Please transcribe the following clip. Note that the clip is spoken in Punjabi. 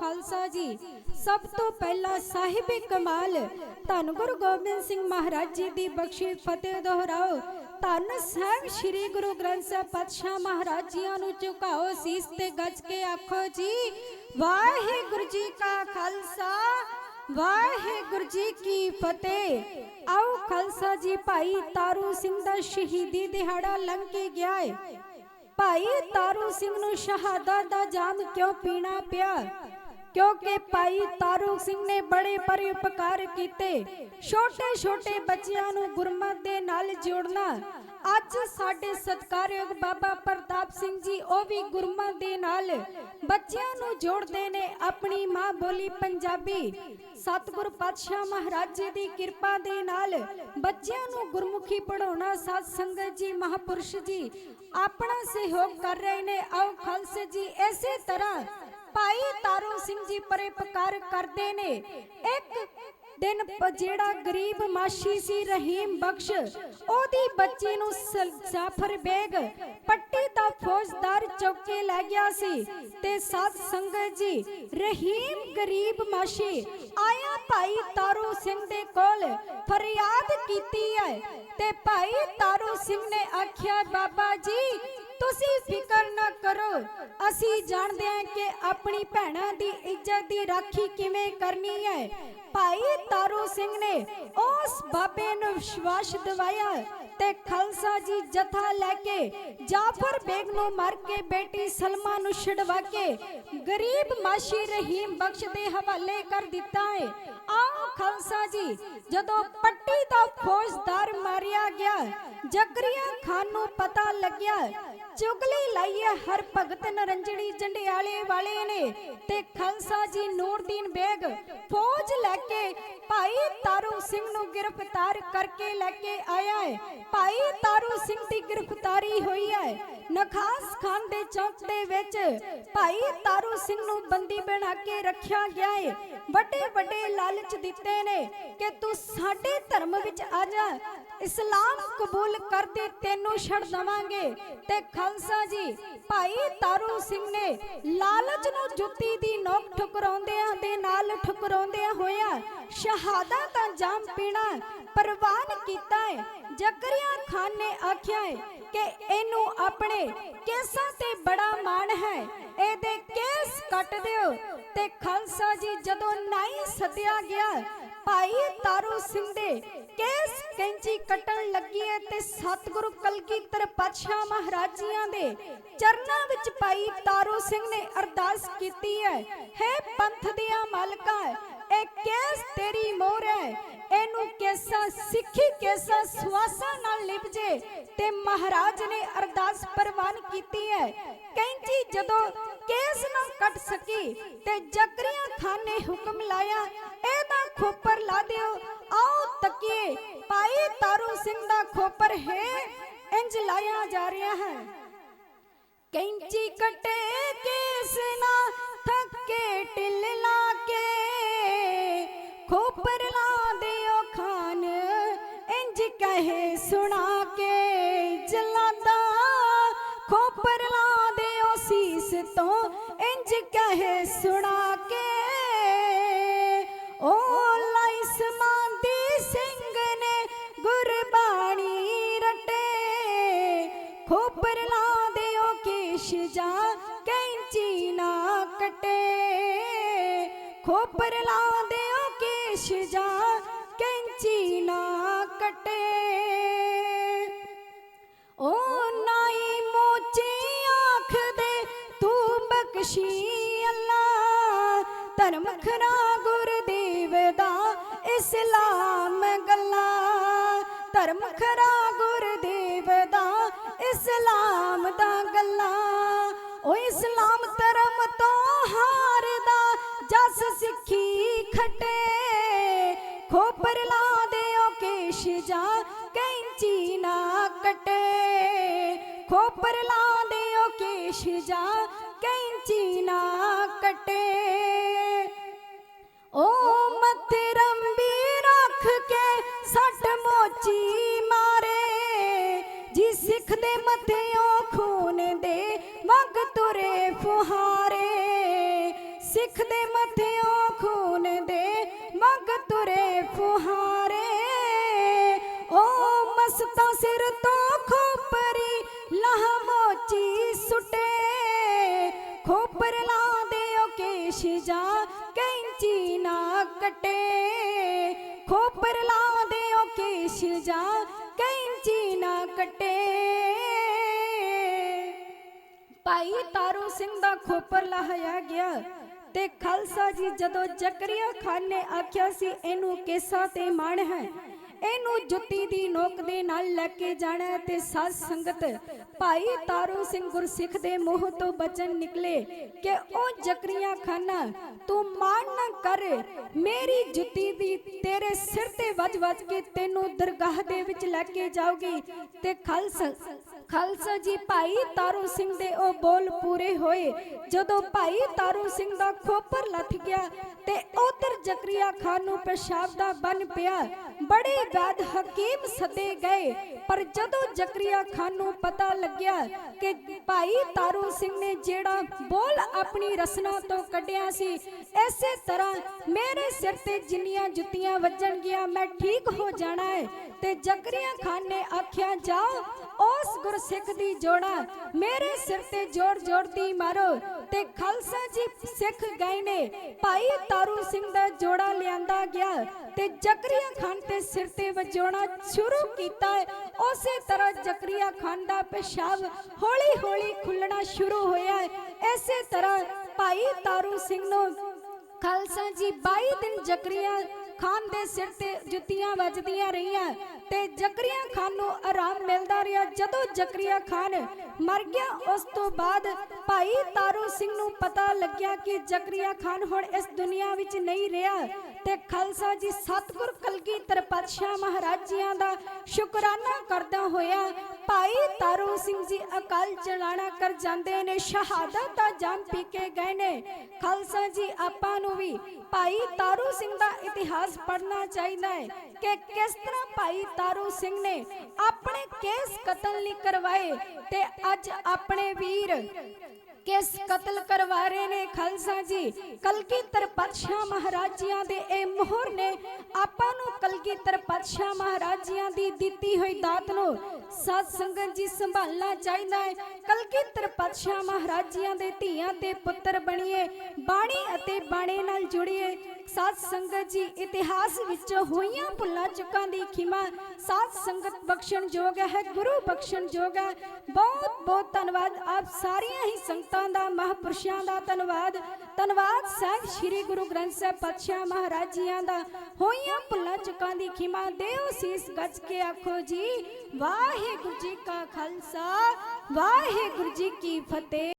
ਖਾਲਸਾ ਜੀ। ਸਭ ਤੋਂ ਪਹਿਲਾਂ ਸਾਹਿਬ ਕਮਾਲ, ਧੰਨ ਗੁਰੂ ਗੋਬਿੰਦ ਸਿੰਘ ਮਹਾਰਾਜ ਜੀ ਦੀ ਬਖਸ਼ੀ ਫਤਿਹ ਦੁਹਰਾਓ। ਧੰਨ ਸਾਹਿਬ ਸ੍ਰੀ ਗੁਰੂ ਗ੍ਰੰਥ ਸਾਹਿਬ ਪਾਤਸ਼ਾਹ ਮਹਾਰਾਜ ਜੀਆਂ ਨੂੰ ਝੁਕਾਓ, ਸੀਸ ਤੇ ਗੱਜ ਕੇ ਆਖੋ ਜੀ, ਵਾਹਿਗੁਰੂ ਜੀ ਕਾ ਖਾਲਸਾ, ਵਾਹਿਗੁਰੂ ਜੀ ਕੀ ਫਤਿਹ। ਆਓ ਖਾਲਸਾ ਜੀ, ਭਾਈ ਤਾਰੂ ਸਿੰਘ ਦਾ ਸ਼ਹੀਦੀ ਦਿਹਾੜਾ ਲੰਘ ਕੇ ਗਿਆ ਏ। ਭਾਈ ਤਾਰੂ ਸਿੰਘ ਨੂੰ ਸ਼ਹਾਦਤ ਦਾ ਜਾਮ ਕਿਉਂ ਪੀਣਾ ਪਿਆ? ਕਿਉਂਕਿ ਭਾਈ ਤਾਰੂ ਸਿੰਘ ਨੇ ਬੜੇ ਬੜੇ ਉਪਕਾਰ ਕੀਤੇ। ਛੋਟੇ ਛੋਟੇ ਬੱਚਿਆਂ ਨੂੰ ਗੁਰਮਤ ਦੇ ਨਾਲ ਜੋੜਨਾ। ਅੱਜ ਸਾਡੇ ਸਤਿਕਾਰਯੋਗ ਬਾਬਾ ਪ੍ਰਤਾਪ ਸਿੰਘ ਜੀ, ਉਹ ਵੀ ਗੁਰਮਤ ਦੇ ਨਾਲ ਬੱਚਿਆਂ ਨੂੰ ਜੋੜਦੇ ਨੇ ਆਪਣੀ ਮਾਂ ਬੋਲੀ ਪੰਜਾਬੀ। ਸਤਿਗੁਰ ਪਾਤਸ਼ਾਹ ਮਹਾਰਾਜ ਜੀ ਦੀ ਕਿਰਪਾ ਦੇ ਨਾਲ ਬੱਚਿਆਂ ਨੂੰ ਗੁਰਮੁਖੀ ਪੜਾਉਣਾ ਸਾਧ ਸੰਗਤ ਜੀ, ਮਹਾਪੁਰਸ਼ ਜੀ ਆਪਣਾ ਸਹਿਯੋਗ ਕਰ ਰਹੇ ਨੇ। ਆਓ ਖਾਲਸੇ ਜੀ, ਇਸੇ ਤਰ੍ਹਾਂ ਭਾਈ ਤਾਰੂ ਸਿੰਘ ਜੀ ਪਰੇ ਪਕਾਰ ਕਰਦੇ ਨੇ। ਇੱਕ ਦਿਨ ਜਿਹੜਾ ਗਰੀਬ ਮਾਸ਼ੀ ਸੀ ਰਹੀਮ ਬਖਸ਼, ਉਹਦੀ ਬੱਚੀ ਨੂੰ ਜਾਫਰ ਬੇਗ ਪੱਟੀ ਦਾ ਫੌਜਦਾਰ ਚੁੱਕ ਲੈ ਗਿਆ ਸੀ ਤੇ ਸਾਧ ਸੰਗਤ ਜੀ, ਰਹੀਮ ਗਰੀਬ ਮਾਸ਼ੀ, ਆਇਆ ਭਾਈ ਤਾਰੂ ਸਿੰਘ ਦੇ ਕੋਲ, ਫਰਿਆਦ ਕੀਤੀ ਹੈ ਤੇ ਭਾਈ ਤਾਰੂ ਸਿੰਘ ਨੇ ਆਖਿਆ, ਬਾਬਾ ਜੀ ਤੁਸੀਂ ਫਿਕਰ ਨਾ ਕਰੋ। ਅਸੀਂ ਜਾਣਦੇ ਹਾਂ ਕਿ ਆਪਣੀ ਭੈਣਾਂ ਦੀ ਇੱਜ਼ਤ ਦੀ ਰਾਖੀ ਕਿਵੇਂ ਕਰਨੀ ਹੈ। ਭਾਈ ਤਾਰੂ ਸਿੰਘ ਨੇ ਉਸ ਬਾਬੇ ਨੂੰ ਵਿਸ਼ਵਾਸ ਦਿਵਾਇਆ ਤੇ ਖਾਲਸਾ ਜੀ ਜਥਾ ਲੈ ਕੇ ਜਾਫਰ ਬੇਗ ਨੂੰ ਮਾਰ ਕੇ ਬੇਟੀ ਸਲਮਾ ਨੂੰ ਛਡਵਾ ਕੇ ਗਰੀਬ ਮਾਸ਼ੀ ਰਹੀਮ ਬਖਸ਼ ਦੇ ਹਵਾਲੇ ਕਰ ਦਿੱਤਾ ਹੈ। ਆਓ ਖਾਲਸਾ ਜੀ, ਜਦੋਂ ਪੱਟੀ ਦਾ ਫੌਜਦਾਰ ਮਾਰਿਆ ਗਿਆ, ਜਕਰੀਆ ਖਾਨ ਨੂੰ ਪਤਾ ਲੱਗਿਆ ਚੁਗਲੀ ਲਾਈ ਹੈ ਹਰ ਭਗਤ ਨਰੰਜੜੀ ਜੰਡਿਆਲੇ ਵਾਲੇ ਨੇ ਤੇ ਖਾਲਸਾ ਜੀ ਨੂਰਦੀਨ ਬੇਗ ਫੌਜ ਲੈ ਕੇ ਭਾਈ ਤਾਰੂ ਸਿੰਘ ਨੂੰ ਗ੍ਰਿਫਤਾਰ ਕਰਕੇ ਲੈ ਕੇ ਆਇਆ ਹੈ। ਭਾਈ ਤਾਰੂ ਸਿੰਘ ਦੀ ਗ੍ਰਿਫਤਾਰੀ ਹੋਈ ਹੈ। ਨਖਾਸ ਖਾਨ ਦੇ ਚੌਕ ਦੇ ਵਿੱਚ ਭਾਈ ਤਾਰੂ ਸਿੰਘ ਨੂੰ ਬੰਦੀ ਬਣਾ ਕੇ ਰੱਖਿਆ ਗਿਆ ਹੈ ਵੱਡੇ ਵੱਡੇ ਲਾਲਚ ਦਿੱਤੇ ਨੇ ਕਿ ਤੂੰ ਸਾਡੇ ਧਰਮ ਵਿੱਚ ਆ ਜਾ। ਇਸਲਾਮ ਕਬੂਲ ਕਰ ਦੇ ਤੈਨੂੰ ਛੱਡ ਦਵਾਂਗੇ। ਤੇ ਖਾਲਸਾ ਜੀ, ਭਾਈ ਤਾਰੂ ਸਿੰਘ ਨੇ ਲਾਲਚ ਨੂੰ ਜੁੱਤੀ ਦੀ ਨੋਕ ਠੁਕਰਾਉਂਦਿਆਂ ਦੇ ਨਾਲ ਠੁਕਰਾਉਂਦਿਆਂ ਹੋਇਆ ਸ਼ਹਾਦਤ ਦਾ ਜਾਮ ਪੀਣਾ ਪ੍ਰਵਾਨ ਕੀਤਾ ਹੈ ਜ਼ਕਰੀਆ ਖਾਨ ਨੇ ਆਖਿਆ ਹੈ ਕਿ ਇਹਨੂੰ ਆਪਣੇ ਕੇਸਾਂ ਤੇ ਬੜਾ ਮਾਣ ਹੈ। ਇਹਦੇ ਕੇਸ ਕੱਟ ਦਿਓ। ਤੇ ਖਾਲਸਾ ਜੀ ਜਦੋਂ ਨਾਈ ਸੱਦਿਆ ਗਿਆ, ਭਾਈ ਤਾਰੂ ਸਿੰਘ ਦੇ ਕੇਸ ਕੈਂਚੀ ਕੱਟਣ ਲੱਗੀ ਹੈ ਤੇ ਸਤਿਗੁਰੂ ਕਲਗੀਧਰ ਪਾਤਸ਼ਾਹ ਮਹਾਰਾਜੀਆਂ ਦੇ ਚਰਨਾਂ ਵਿੱਚ ਭਾਈ ਤਾਰੂ ਸਿੰਘ ਨੇ ਅਰਦਾਸ ਕੀਤੀ ਹੈ। ਹੈ ਪੰਥ ਦੀਆਂ ਮਾਲਕਾ, ਇਹ ਕੇਸ ਤੇਰੀ ਮੋਹਰ ਹੈ। ਇਹਨੂੰ ਕੇਸਾ ਸਿੱਖੀ ਕੇਸਾ ਸਵਾਸਾਂ ਨਾਲ ਲਿਪ ਜੇ ਤੇ ਮਹਾਰਾਜ ਨੇ ਅਰਦਾਸ ਪ੍ਰਵਾਨ ਕੀਤੀ ਹੈ ਕੈਂਚੀ ਜਦੋਂ ਕੇਸ ਨਾ ਕੱਟ ਸਕੀ ਤੇ ਜਕਰੀਆ ਖਾਨ ਨੇ ਹੁਕਮ ਲਾਇਆ ਇਹਦਾ ਖੋਪਰ ਲਾ ਦਿਓ ਆਓ ਤੱਕੀਏ ਭਾਈ ਤਾਰੂ ਸਿੰਘ ਦਾ ਖੋਪਰ ਹੈ ਇੰਜ ਲਾਇਆ ਜਾ ਰਿਹਾ ਹੈ ਕੈਂਚੀ ਕਟੇ ਕੇਸ ਨਾ ਥੱਕੇ ਟਿਲ ਕਹੇ ਸੁਣਾ ਕੇ ਜਲਾਂਦਾ, ਖੋਪਰ ਲਾ ਦਿਓ ਸੀਸ ਤੋਂ, ਇੰਜ ਕਹੇ ਸੁਣਾ ਕੇ। ਓ ਲਾਈ ਸਮਾਂਦੀ ਸਿੰਘ ਨੇ ਗੁਰਬਾਣੀ ਰਟੇ, ਖੋਪਰ ਲਾ ਦਿਓ ਕੇਸ਼ ਜਾ ਕੈਂਚੀ ਨਾ ਕਟੇ। ਖੋਪਰ ਲਾ ਦਿਓ ਕੇਸ਼ ਜਾ ਧਰਮ ਖਰਾ ਗੁਰਦੇਵ ਦਾ ਇਸਲਾਮ ਗੱਲਾਂ। ਧਰਮ ਖਰਾ ਗੁਰਦੇਵ ਦਾ ਇਸਲਾਮ ਦਾ ਗੱਲਾਂ। ਓ ਇਸਲਾਮ ਧਰਮ ਤੋਂ ਹਾਰਦਾ, ਜਸ ਸਿੱਖੀ ਖਟੇ। ਖੋਪਰ ਲਾ ਦਿਓ ਕੇਸ਼ ਜਾ ਕੈਂਚੀ ਨਾ ਕਟੇ। ਖੋਪਰ ਲਾ ਦਿਓ ਕੇਸ਼ ਜਾ ਕੈਂਚੀ ਨਾ ਕਟੇ। ਓ ਮੱਥੇ ਰੰਬੀ ਰੱਖ ਕੇ ਸੱਟ ਮੋਚੀ ਮਾਰੇ, ਜੀ ਸਿੱਖ ਦੇ ਮੱਥਿਓਂ ਖੂਨ ਦੇ ਵਗ ਤੁਰੇ ਫੁਹਾਰੇ। ਸਿੱਖ ਦੇ ਮੱਥਿਓਂ ਖੂਨ ਦੇ ਮੰਗ ਤੁਰੇ ਫੁਹਾਰੇ। ਓ ਮਸਤਾਂ ਸਿਰ ਤੋਂ ਖੋਪਰੀ ਲਾਹ ਮੋਚੀ ਸੁਟੇ। ਖੋਪਰ ਲਾ ਓ ਕੇਸ਼ ਜਾ ਨਾ ਕਟੇ ਖੋਪਰ ਲਾਉਂਦੇ ਓ ਕੇਸ਼ ਜਾ ਕੈਂਚੀ ਨਾ ਕਟੇ। ਭਾਈ ਤਾਰੂ ਸਿੰਘ ਦਾ ਖੋਪਰ ਲਾਹਿਆ ਗਿਆ ਤੇ ਖਾਲਸਾ ਜੀ ਜਦੋਂ ਜ਼ਕਰੀਆ ਖਾਨ ਨੇ ਆਖਿਆ ਸੀ, ਇਹਨੂੰ ਕੇਸਾ ਤੇ ਮਾਣ ਹੈ? ਇਹਨੂੰ ਜੁੱਤੀ ਦੀ ਨੋਕ ਦੇ ਨਾਲ ਲੈ ਕੇ ਜਾਣਾ ਤੇ ਸਾਧ ਸੰਗਤ, ਭਾਈ ਤਾਰੂ ਸਿੰਘ ਗੁਰਸਿੱਖ ਦੇ ਮੂੰਹ ਤੋਂ ਬਚਨ ਨਿਕਲੇ ਕਿ ਉਹ ਜ਼ਕਰੀਆ ਖਾਨਾ, ਤੂੰ ਮਾਣ ਨਾ ਕਰ, ਮੇਰੀ ਜੁੱਤੀ ਦੀ ਤੇਰੇ ਸਿਰ ਤੇ ਵੱਜ ਵੱਜ ਕੇ ਤੈਨੂੰ ਦਰਗਾਹ ਦੇ ਵਿੱਚ ਲੈ ਕੇ ਜਾਊਗੀ ਤੇ ਖਾਲਸਾ ਖਾਲਸਾ ਜੀ, ਭਾਈ ਤਾਰੂ ਸਿੰਘ ਦੇ ਉਹ ਬੋਲ ਪੂਰੇ ਹੋਏ। ਜਦੋਂ ਭਾਈ ਤਾਰੂ ਸਿੰਘ ਦਾ ਖੋਪਰ ਲੱਥ ਗਿਆ ਤੇ ਉਧਰ ਜ਼ਕਰੀਆ ਖਾਨ ਨੂੰ ਪਿਸ਼ਾਬ ਦਾ ਬਨ ਪਿਆ। ਬੜੇ ਬਾਦ ਹਕੀਮ ਸੱਦੇ ਗਏ। ਪਰ ਜਦੋਂ ਜ਼ਕਰੀਆ ਖਾਨ ਨੂੰ ਪਤਾ ਲੱਗਿਆ ਕਿ ਭਾਈ ਤਾਰੂ ਸਿੰਘ ਨੇ ਜਿਹੜਾ ਬੋਲ ਆਪਣੀ ਰਸਨਾ ਤੋਂ ਕੱਢਿਆ ਸੀ ਐਸੇ ਤਰ੍ਹਾਂ ਮੇਰੇ ਸਿਰ ਤੇ ਜਿੰਨੀਆਂ ਜੁੱਤੀਆਂ ਵੱਜਣਗੀਆਂ, ਮੈਂ ਠੀਕ ਹੋ ਜਾਣਾ ਹੈ। ਤੇ ਜ਼ਕਰੀਆ ਖਾਨ ਨੇ ਆਖਿਆ, ਜਾਓ ਉਸ ਗੁਰਸਿੱਖ ਦੀ ਜੋੜਾ। ਮੇਰੇ ਸਿਰ ਤੇ ਜੋੜ ਜੋੜਦੀ ਮਾਰੋ ਤੇ ਖਾਲਸਾ ਜੀ ਸਿੱਖ ਗਏ ਨੇ। ਭਾਈ ਤਾਰੂ ਸਿੰਘ ਦਾ ਜੋੜਾ ਲਿਆਂਦਾ ਗਿਆ ਤੇ ਜ਼ਕਰੀਆ ਖਾਨ ਤੇ ਸਿਰ ਤੇ ਵਜਾਉਣਾ ਸ਼ੁਰੂ ਕੀਤਾ। ਉਸੇ ਤਰ੍ਹਾਂ ਜ਼ਕਰੀਆ ਖਾਨ ਦਾ ਪਿਸ਼ਾਬ ਹੌਲੀ ਹੌਲੀ ਖੁੱਲਣਾ ਸ਼ੁਰੂ ਹੋਇਆ। ਇਸੇ ਤਰ੍ਹਾਂ ਭਾਈ ਤਾਰੂ ਸਿੰਘ ਨੂੰ ਖਾਲਸਾ ਜੀ 22 ਦਿਨ ਜ਼ਕਰੀਆ ਖਾਨ ਦੇ ਸਿਰ ਤੇ ਜੁੱਤੀਆਂ ਵੱਜਦੀਆਂ ਰਹੀਆਂ। ਤੇ ਜ਼ਕਰੀਆ ਖਾਨ ਨੂੰ ਆਰਾਮ ਮਿਲਦਾ ਰਿਹਾ। ਜਦੋਂ ਜ਼ਕਰੀਆ ਖਾਨ ਮਰ ਗਿਆ। ਉਸ ਤੋਂ ਬਾਅਦ ਭਾਈ ਤਾਰੂ ਸਿੰਘ ਨੂੰ ਪਤਾ ਲੱਗਿਆ ਕਿ ਜ਼ਕਰੀਆ ਖਾਨ ਹੁਣ ਇਸ ਦੁਨੀਆ ਵਿੱਚ ਨਹੀਂ ਰਿਹਾ ਤੇ ਖਾਲਸਾ ਜੀ ਸਤਿਗੁਰ ਕਲਗੀਧਰ ਪਾਤਸ਼ਾਹ ਮਹਾਰਾਜਿਆਂ ਦਾ ਸ਼ੁਕਰਾਨਾ ਕਰਦਾ ਹੋਇਆ। ਭਾਈ ਤਾਰੂ ਸਿੰਘ ਜੀ ਅਕਾਲ ਚਲਾਣਾ ਕਰ ਜਾਂਦੇ ਨੇ, ਸ਼ਹਾਦਤ ਦਾ ਜਾਮ ਪੀ ਕੇ ਗਏ ਨੇ। ਖਾਲਸਾ ਜੀ, ਆਪਾਂ ਨੂੰ ਵੀ ਭਾਈ ਤਾਰੂ ਸਿੰਘ ਦਾ ਇਤਿਹਾਸ ਪੜਨਾ ਚਾਹੀਦਾ ਹੈ ਕਿ ਕਿਸ ਤਰ੍ਹਾਂ ਭਾਈ ਤਾਰੂ ਸਿੰਘ ਨੇ ਆਪਣੇ ਕੇਸ ਕਤਲ ਨਹੀਂ ਕਰਵਾਏ ਤੇ ਅੱਜ ਆਪਣੇ ਵੀਰ ਕਿਸ ਕਤਲ ਕਰਵਾ ਨੇ ਖਾਲਸਾ ਜੀ? ਕਲਗੀਧਰ ਪਾਤਸ਼ਾਹ ਮਹਾਰਾਜਿਆਂ ਦੇ ਇਹ ਮੋਹਰ ਨੇ ਆਪਾਂ ਨੂੰ ਕਲਗੀਧਰ ਪਾਤਸ਼ਾਹ ਮਹਾਰਾਜਿਆਂ ਦੀ ਦਿੱਤੀ ਹੋਈ ਦਾਤ ਨੂੰ ਸਾਧ ਸੰਗਤ ਜੀ ਸੰਭਾਲਣਾ ਚਾਹੀਦਾ ਹੈ। ਕਲਗੀਧਰ ਪਾਤਸ਼ਾਹ ਮਹਾਰਾਜਿਆਂ ਦੇ ਧੀਆਂ ਤੇ ਪੁੱਤਰ ਬਣੀਏ, ਬਾਣੀ ਅਤੇ ਬਾਣੇ ਨਾਲ ਜੁੜੀਏ। ਸਾਧ ਸੰਗਤ ਜੀ, ਇਤਿਹਾਸ ਵਿੱਚ ਹੋਈਆਂ ਭੁੱਲਾਂ, ਚੁੱਕਾਂ ਦੀ ਖਿਮਾ, ਸਾਧ ਸੰਗਤ ਬਖਸ਼ਣ ਯੋਗ ਹੈ, ਗੁਰੂ ਬਖਸ਼ਣ ਯੋਗ ਹੈ। ਬਹੁਤ ਬਹੁਤ ਧੰਨਵਾਦ ਆਪ ਸਾਰੀਆਂ ਹੀ ਸੰਗਤਾਂ ਦਾ, ਮਹਾਪੁਰਸ਼ਾਂ ਦਾ ਧੰਨਵਾਦ। ਧੰਨਵਾਦ ਸਾਹਿਬ ਸ੍ਰੀ ਗੁਰੂ ਗ੍ਰੰਥ ਸਾਹਿਬ ਪਾਤਸ਼ਾਹ ਮਹਾਰਾਜੀਆਂ ਦਾ। ਹੋਈਆਂ ਭੁੱਲਾਂ, ਚੁੱਕਾਂ ਦੀ ਖਿਮਾ, ਦਿਓ ਸੀਸ ਗੱਜ ਕੇ ਆਖੋ ਜੀ, ਵਾਹਿਗੁਰੂ ਜੀ ਕਾ ਖਾਲਸਾ, ਵਾਹਿਗੁਰੂ ਜੀ ਕੀ ਫਤਿਹ।